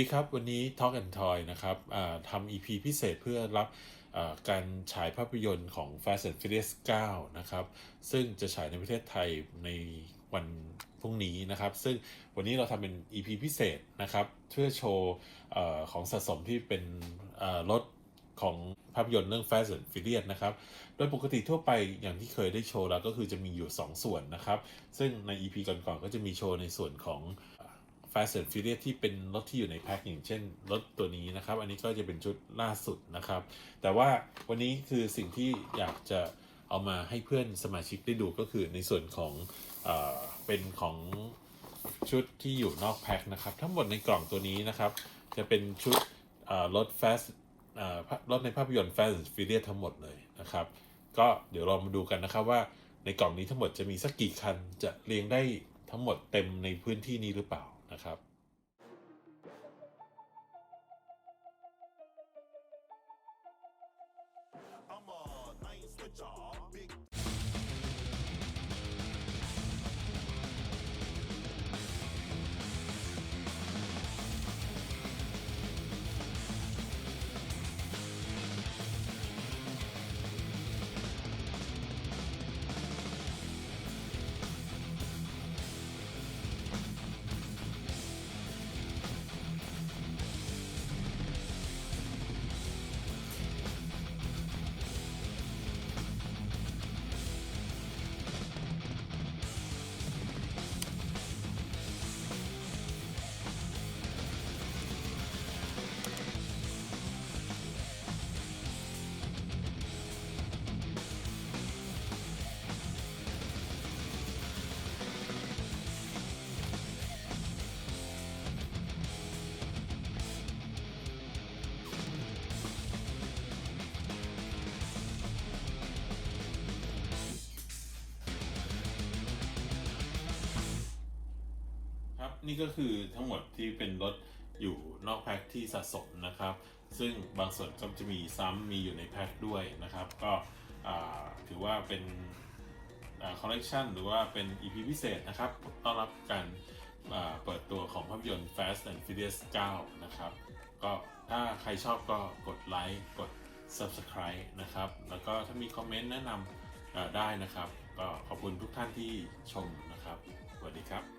ดีครับ วันนี้ Talk and Toy นะครับทำ EP พิเศษเพื่อรับการฉายภาพยนตร์ของ Fast and Furious 9 นะครับ ซึ่งจะฉายในประเทศไทยในวันพรุ่งนี้นะครับ ซึ่งวันนี้เราทำเป็น EP พิเศษนะครับ เพื่อโชว์อของสะสมที่เป็นรถของภาพยนตร์เรื่อง Fast and Furious นะครับ โดยปกติทั่วไปอย่างที่เคยได้โชว์แล้วก็คือจะมีอยู่ 2 ส่วนนะครับ ซึ่งใน EP ก่อนๆก็จะมีโชว์ในส่วนของ Fast and Furious ที่เป็นรถที่อยู่ในแพ็คอย่างเช่นรถตัวนี้นะครับ อันนี้ก็จะเป็นชุดล่าสุดนะครับ แต่ว่าวันนี้คือสิ่งที่อยากจะเอามาให้เพื่อนสมาชิกได้ดูก็คือในส่วนของเอเป็นของชุดที่อยู่นอกแพ็คนะครับ ทั้งหมดในกล่องตัวนี้นะครับ จะเป็นชุดรถ Fast รถในภาพยนตร์ Fast and Furious ทั้งหมดเลยนะครับ ก็เดี๋ยวเรามาดูกันนะครับว่าในกล่องนี้ทั้งหมดจะมีสักกี่คันจะเรียงได้ทั้งหมดเต็มในพื้นที่นี้หรือเปล่า นะครับ นี่ก็คือทั้งหมดที่เป็นรถอยู่นอกแพ็คที่สะสมนะครับ ซึ่งบางส่วนก็จะมีซ้ำมีอยู่ในแพ็คด้วยนะครับ ก็ถือว่าเป็นคอลเลกชันหรือว่าเป็น EP พิเศษนะครับต้อนรับการเปิดตัวของภาพยนตร์ Fast and Furious 9 นะครับ ก็ถ้าใครชอบก็กดไลค์กด Subscribe นะครับ แล้วก็ถ้ามีคอมเมนต์แนะนำได้นะครับ ก็ขอบคุณทุกท่านที่ชมนะครับ สวัสดีครับ